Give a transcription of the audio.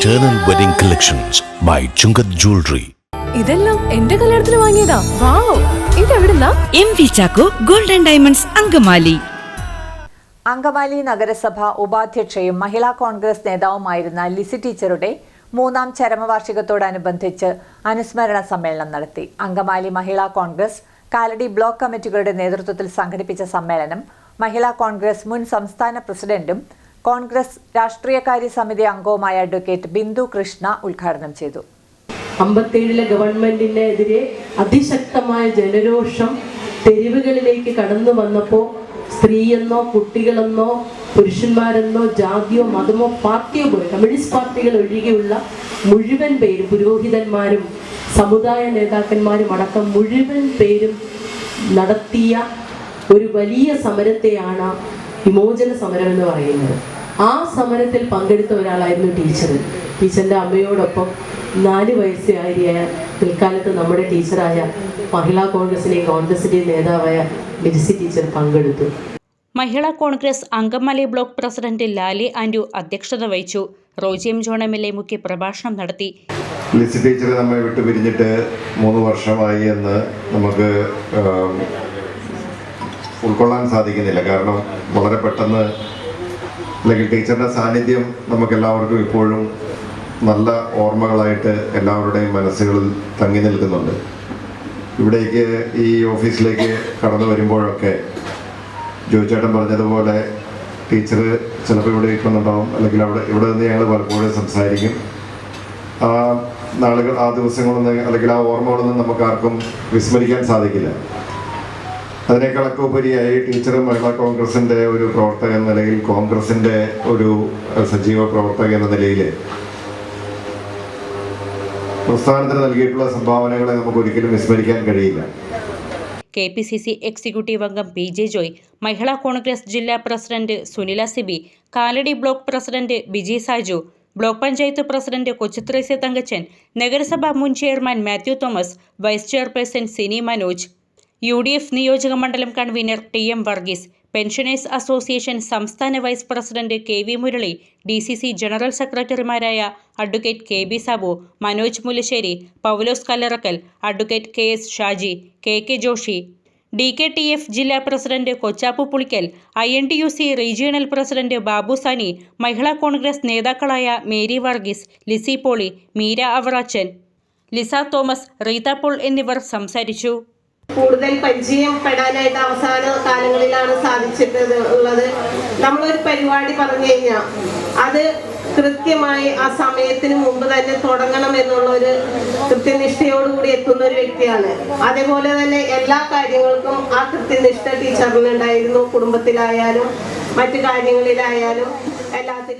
Eternal Wedding Collections by Chungat Jewelry. ഇതെല്ലാം എന്റെ കല്യാണത്തിന് വാങ്ങിയതാ. Wow ഇതെവിടുന്നാ M V Chacko golden diamonds Angamaly. Angamaly നഗരസഭ ഉപാധ്യക്ഷയും മഹിളാ കോൺഗ്രസ് നേതാവുമായിരുന്ന ലിസി ടീച്ചറുടെ മൂന്നാം ചരമവാർഷികത്തോടനുബന്ധിച്ച് അനുസ്മരണ സമ്മേളനം നടത്തി. അങ്കമാലി മഹിളാ കോൺഗ്രസ് കാലടി ബ്ലോക്ക് കമ്മിറ്റികളുടെ നേതൃത്വത്തിൽ സംഘടിപ്പിച്ച സമ്മേളനം മഹിളാ കോൺഗ്രസ് മുൻ സംസ്ഥാന പ്രസിഡന്റും കോൺഗ്രസ് രാഷ്ട്രീയകാര്യ സമിതി അംഗവുമായ അഡ്വക്കേറ്റ് ബിന്ദു കൃഷ്ണ ഉദ്ഘാടനം ചെയ്തു. അമ്പത്തേഴിലെ ഗവൺമെന്റിനെതിരെ അതിശക്തമായ ജനരോഷം തെരുവുകളിലേക്ക് കടന്നു വന്നപ്പോൾ സ്ത്രീയെന്നോ കുട്ടികളെന്നോ പുരുഷന്മാരെന്നോ ജാതിയോ മതമോ പാർട്ടിയോ പോയി. കമ്മ്യൂണിസ്റ്റ് പാർട്ടികൾ ഒഴികെയുള്ള മുഴുവൻ പേരും പുരോഹിതന്മാരും സമുദായ നേതാക്കന്മാരും അടക്കം മുഴുവൻ പേരും നടത്തിയ ഒരു വലിയ സമരത്തെയാണ് വിമോചന സമരം എന്ന് പറയുന്നത്. ആ സമരത്തിൽ പങ്കെടുത്ത ഒരാളായിരുന്നു ടീച്ചർ ടീച്ചറിന്റെ അമ്മയോടൊപ്പം നാല് വയസ്സുകാരിയായ പിൽക്കാലത്ത് നമ്മുടെ ടീച്ചറായ മഹിളാ കോൺഗ്രസിലെയും കോൺഗ്രസിന്റെയും നേതാവായ ബിരിസി ടീച്ചർ പങ്കെടുത്തു. Mahila Congress Angamaly block president Lali Andu അധ്യക്ഷത വഹിച്ചു. റോജിയം ജോൺ എം എൽ എ മുഖ്യ പ്രഭാഷണം നടത്തി. ലിസി ടീച്ചർ നമ്മെ വിട്ടു പിരിഞ്ഞിട്ട് മൂന്ന് വർഷമായി എന്ന് നമുക്ക് ഉൾക്കൊള്ളാൻ സാധിക്കുന്നില്ല. കാരണം വളരെ പെട്ടെന്ന് അല്ലെങ്കിൽ ടീച്ചറിന്റെ സാന്നിധ്യം നമുക്ക് എല്ലാവർക്കും ഇപ്പോഴും നല്ല ഓർമ്മകളായിട്ട് എല്ലാവരുടെയും മനസ്സുകളിൽ തങ്ങി നിൽക്കുന്നുണ്ട്. ഇവിടേക്ക് ഈ ഓഫീസിലേക്ക് കടന്നു വരുമ്പോഴൊക്കെ ജോയിച്ചേട്ടൻ പറഞ്ഞതുപോലെ ടീച്ചർ ചിലപ്പോൾ ഇവിടെ ഇരിക്കുന്നുണ്ടാവും. അല്ലെങ്കിൽ അവിടെ ഇവിടെ നിന്ന് ഞങ്ങൾ പലപ്പോഴും സംസാരിക്കും. ആ നാളുകൾ ആ ദിവസങ്ങളൊന്നും അല്ലെങ്കിൽ ആ ഓർമ്മകളൊന്നും നമുക്ക് ആർക്കും വിസ്മരിക്കാൻ സാധിക്കില്ല. അതിനേക്കാളൊക്കെ ഉപരിയായി ടീച്ചറും മഹിളാ കോൺഗ്രസിന്റെ ഒരു പ്രവർത്തകൻ എന്ന നിലയിൽ കോൺഗ്രസിന്റെ ഒരു സജീവ പ്രവർത്തക എന്ന നിലയിൽ പ്രസ്ഥാനത്തിന് നൽകിയിട്ടുള്ള സംഭാവനകളെ നമുക്ക് ഒരിക്കലും വിസ്മരിക്കാൻ കഴിയില്ല. K P C C executive അംഗം P J Joy Mahila Congress ജില്ലാ president Sunila Sibi Kalady block president Biji Saju block panchayat president Kochuthresya Thankachan നഗരസഭ മുൻ chairman Mathew Thomas vice chairperson Sini Manoj U D F നിയോജക മണ്ഡലം convener T M Varghese pensioners association സംസ്ഥാന vice president K V Murali D C C general സെക്രട്ടറിമാരായ advocate K B Sabu Manoj Mullassery Paulose Kallarackal advocate K S Shaji K K Joshi D K T F ജില്ലാ president Kochappu Pulickal I N T U C regional president Babu Sani Mahila Congress നേതാക്കളായ മേരി വർഗീസ് ലിസി പോളി മീര അവറാച്ചൻ ലിസ തോമസ് റീത പോൾ എന്നിവർ സംസാരിച്ചു. കൂടുതൽ പരിചയപ്പെടാനായിട്ട് അവസാന കാലങ്ങളിലാണ് സാധിച്ചിട്ടത് ഉള്ളത്. നമ്മളൊരു പരിപാടി പറഞ്ഞു കഴിഞ്ഞാൽ അത് കൃത്യമായി ആ സമയത്തിന് മുമ്പ് തന്നെ തുടങ്ങണം എന്നുള്ള ഒരു കൃത്യനിഷ്ഠയോടുകൂടി എത്തുന്ന ഒരു വ്യക്തിയാണ്. അതേപോലെ തന്നെ എല്ലാ കാര്യങ്ങൾക്കും ആ കൃത്യനിഷ്ഠ ടീച്ചറിനുണ്ടായിരുന്നു. കുടുംബത്തിലായാലും മറ്റു കാര്യങ്ങളിലായാലും എല്ലാത്തിലും